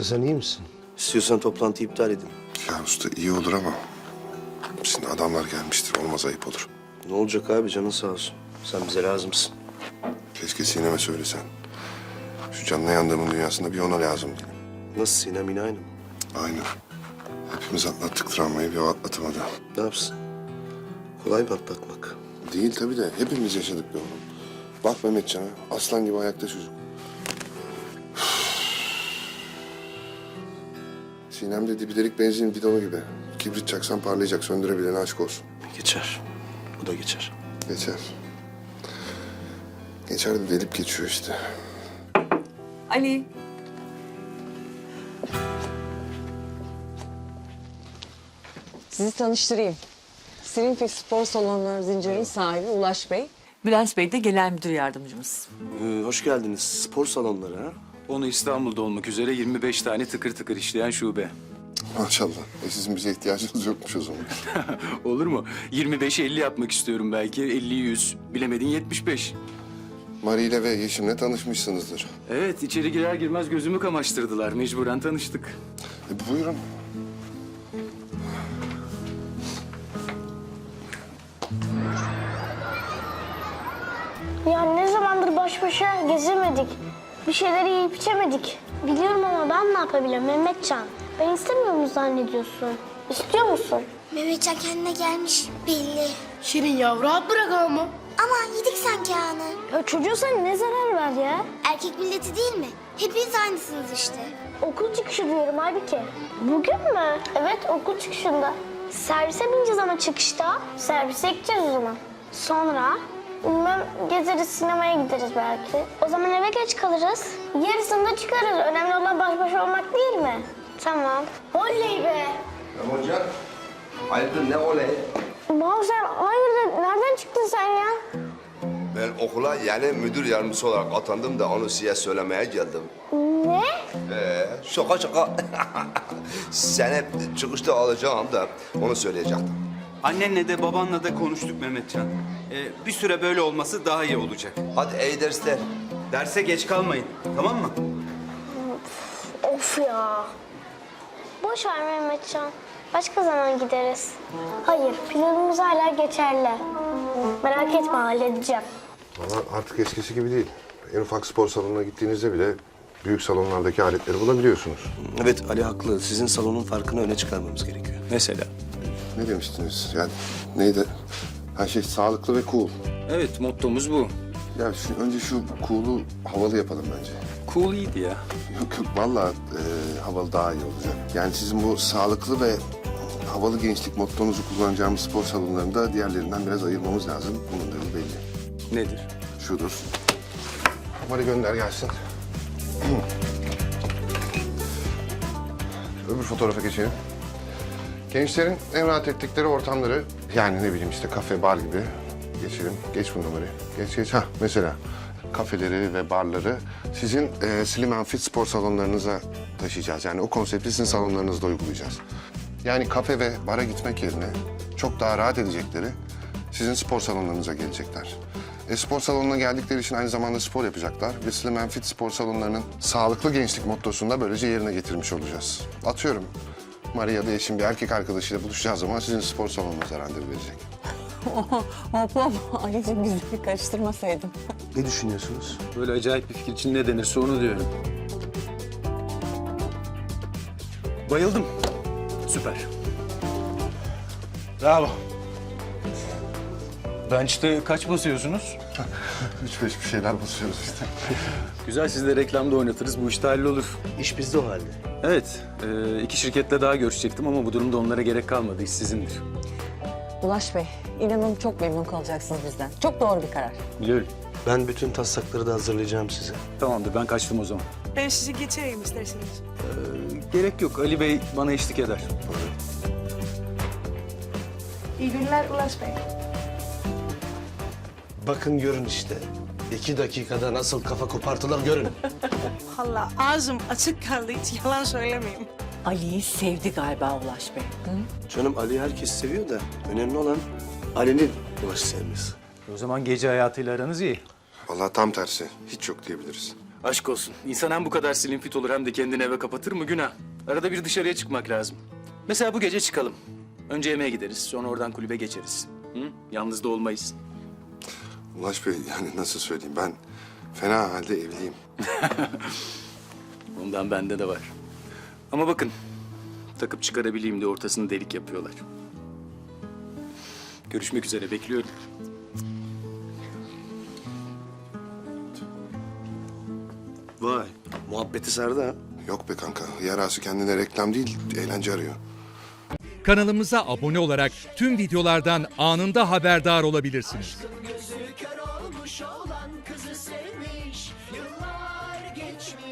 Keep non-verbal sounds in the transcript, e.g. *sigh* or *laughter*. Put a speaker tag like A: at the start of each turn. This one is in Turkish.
A: Usta sen iyi misin? İstiyorsan toplantıyı iptal edin.
B: Ya usta iyi olur ama... Şimdi adamlar gelmiştir. Olmaz ayıp olur.
A: Ne olacak abi canın sağ olsun. Sen bize lazımsın.
B: Keşke Sinem'e söylesen. Şu canına yandığımın dünyasında bir ona lazım değil.
A: Nasıl Sinem yine aynı mı?
B: Aynen. Hepimiz atlattık travmayı bir o atlatamadı.
A: Ne yapsın? Kolay mı atlatmak?
B: Değil tabii de hepimiz yaşadık be oğlum. Bak Mehmetcan'a aslan gibi ayakta çocuk. Sinem de dibidelik benzin bidonu gibi. Kibrit çaksan parlayacak söndürebilene aşk olsun.
A: Geçer. Bu da geçer.
B: Geçer. Geçer de delip geçiyor işte.
C: Ali. Sizi tanıştırayım. Serinfix Spor Salonları zincirinin sahibi Ulaş Bey. Bülent Bey de genel müdür yardımcımız.
A: Ee, hoş geldiniz. Spor salonları ha?
D: Onu İstanbul'da olmak üzere 25 tane tıkır tıkır işleyen şube.
B: Maşallah. E sizin bize ihtiyacınız yokmuş o zaman. *laughs*
D: Olur mu? 25'i 50 yapmak istiyorum belki. 50'yi 100. Bilemedin 75.
B: Marie ile ve Yeşim'le tanışmışsınızdır.
D: Evet içeri girer girmez gözümü kamaştırdılar. Mecburen tanıştık.
B: E, buyurun.
E: Ya ne zamandır baş başa gezemedik. Bir şeyler yiyip içemedik. Biliyorum ama ben ne yapabilirim Mehmetcan? Ben istemiyor mu zannediyorsun? İstiyor musun?
F: Mehmetcan kendine gelmiş belli.
E: Şirin ya rahat bırak ama.
F: Ama yedik sanki anı.
E: Ya çocuğa sen ne zarar ver ya?
F: Erkek milleti değil mi? Hepiniz aynısınız işte.
E: Okul çıkışı diyorum halbuki. Bugün mü? Evet okul çıkışında. Servise bineceğiz ama çıkışta. Servise gideceğiz o zaman. Sonra? Bilmem gezeriz sinemaya gideriz belki. O zaman eve geç kalırız. Yarısında çıkarız. Önemli olan baş başa olmak değil mi? Tamam. Oley be.
G: Hocam, hayırdır ne olay?
E: Bahu sen hayırdır nereden çıktın sen ya?
G: Ben okula yeni müdür yardımcısı olarak atandım da onu size söylemeye geldim.
E: Ne?
G: Ee, şaka şaka. *laughs* Seni çıkışta alacağım da onu söyleyecektim.
H: Annenle de babanla da konuştuk Mehmetcan. Ee, bir süre böyle olması daha iyi olacak.
G: Hadi iyi dersler.
H: Derse geç kalmayın, tamam mı?
E: Of ya. Boş ver Mehmetcan. Başka zaman gideriz. Hayır, planımız hala geçerli. Merak etme halledeceğim.
B: Valla artık eskisi gibi değil. En ufak spor salonuna gittiğinizde bile büyük salonlardaki aletleri bulabiliyorsunuz.
A: Evet Ali haklı. Sizin salonun farkını öne çıkarmamız gerekiyor.
D: Mesela.
B: Ne demiştiniz? Yani neydi? Her şey sağlıklı ve cool.
D: Evet mottomuz bu.
B: Ya şu, önce şu cool'u havalı yapalım bence.
D: Cool iyiydi ya.
B: Yok yok vallahi e, havalı daha iyi olacak. Yani sizin bu sağlıklı ve havalı gençlik mottonuzu kullanacağımız spor salonlarında diğerlerinden biraz ayırmamız lazım. Bunun da belli.
D: Nedir?
B: Şudur. Hadi gönder gelsin. *clears throat* Öbür fotoğrafa geçelim. Gençlerin en rahat ettikleri ortamları yani ne bileyim işte kafe, bar gibi geçelim. Geç bu numarayı. Geç geç. Ha mesela kafeleri ve barları sizin e, slim and fit spor salonlarınıza taşıyacağız. Yani o konsepti sizin salonlarınızda uygulayacağız. Yani kafe ve bara gitmek yerine çok daha rahat edecekleri sizin spor salonlarınıza gelecekler. E, spor salonuna geldikleri için aynı zamanda spor yapacaklar ve Slim and Fit spor salonlarının sağlıklı gençlik mottosunu da böylece yerine getirmiş olacağız. Atıyorum, Maria da eşim bir erkek arkadaşıyla buluşacağı zaman sizin spor salonunuza randevu verecek.
C: Hop hop. Ali'cim güzel karıştırmasaydım. *laughs*
A: Ne düşünüyorsunuz?
D: Böyle acayip bir fikir için ne denirse onu diyorum. Bayıldım. Süper. Bravo. Bench'te kaç basıyorsunuz? *laughs*
B: Üç beş bir şeyler basıyoruz işte. *laughs*
D: Güzel siz de reklamda oynatırız. Bu iş de hallolur.
A: İş bizde o halde.
D: Evet. e, iki şirketle daha görüşecektim ama bu durumda onlara gerek kalmadı. İş sizindir.
C: Ulaş Bey, inanın çok memnun kalacaksınız bizden. Çok doğru bir karar.
D: Biliyorum.
A: Ben bütün taslakları da hazırlayacağım size.
D: Tamamdır ben kaçtım o zaman.
I: Ben sizi geçireyim isterseniz.
D: Gerek yok. Ali Bey bana eşlik eder.
I: İyi günler Ulaş Bey.
A: Bakın görün işte. İki dakikada nasıl kafa kopartılar görün. *laughs*
I: Valla ağzım açık kaldı hiç yalan söylemeyeyim.
C: Ali'yi sevdi galiba Ulaş Bey.
A: Canım Ali herkes seviyor da önemli olan Ali'nin Ulaş sevmesi.
D: O zaman gece hayatıyla aranız iyi.
B: Vallahi tam tersi. Hiç yok diyebiliriz.
D: Aşk olsun. İnsan hem bu kadar slim fit olur hem de kendini eve kapatır mı? Günah. Arada bir dışarıya çıkmak lazım. Mesela bu gece çıkalım. Önce yemeğe gideriz. Sonra oradan kulübe geçeriz. Hı? Yalnız da olmayız.
B: Ulaş Bey yani nasıl söyleyeyim ben fena halde evliyim. *laughs*
D: Ondan bende de var. Ama bakın. Takıp çıkarabileyim diye ortasını delik yapıyorlar. Görüşmek üzere. Bekliyorum.
A: Vay muhabbeti sardı ha.
B: Yok be kanka yarası kendine reklam değil eğlence arıyor.
J: Kanalımıza abone olarak tüm videolardan anında haberdar olabilirsiniz. Söker